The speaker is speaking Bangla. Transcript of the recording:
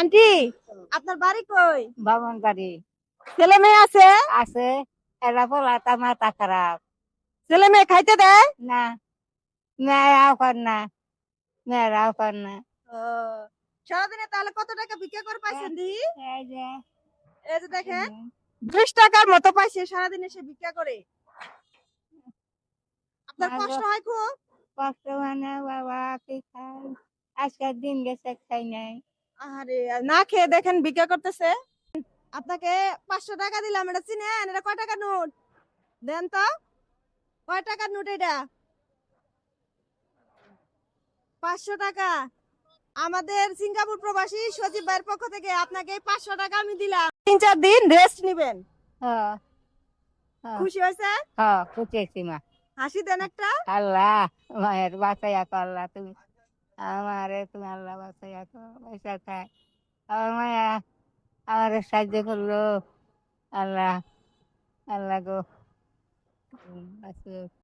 আন্টি আপনার বাড়ি কই? বামন বাড়ি। ছেলে মেয়ে আছে? আছে। এরা বলা তা মাথা খারাপ। ছেলে মেয়ে খাইতে দেয়? না। মেয়েরাও কর না। মেয়েরাও কর না। সারাদিনে তাহলে কত টাকা বিক্রি করে পাইছেন দি এই যে। এই যে দেখেন বিশ টাকার মতো পাইছে সারাদিনে সে ভিক্ষা করে। আপনার কষ্ট হয় খুব? কষ্ট মানে বাবা কি খাই আজকের দিন গেছে খাই নাই। আরে না খেয়ে দেখেন ভিক্ষা করতেছে। আপনাকে পাঁচশো টাকা দিলাম এটা চিনেন? এটা কয় নোট? দেন তো। কয় টাকার নোট এটা? পাঁচশো টাকা। আমাদের সিঙ্গাপুর প্রবাসী সজীব ভাইয়ের পক্ষ থেকে আপনাকে পাঁচশো টাকা আমি দিলাম। তিন চার দিন রেস্ট নিবেন। হ্যাঁ হ্যাঁ। খুশি হয়েছে? হ্যাঁ খুঁজেছি মা। হাসি দেন একটা। আল্লাহ মায়ের বাঁচাইয়া আল্লাহ তুমি আমারে তুমি আল্লাহ বাঁচাইয়া পয়সা খায় আমার মায়া আমার সাহায্য করল। আল্লাহ আল্লাহ গো। বাঁচিয়ে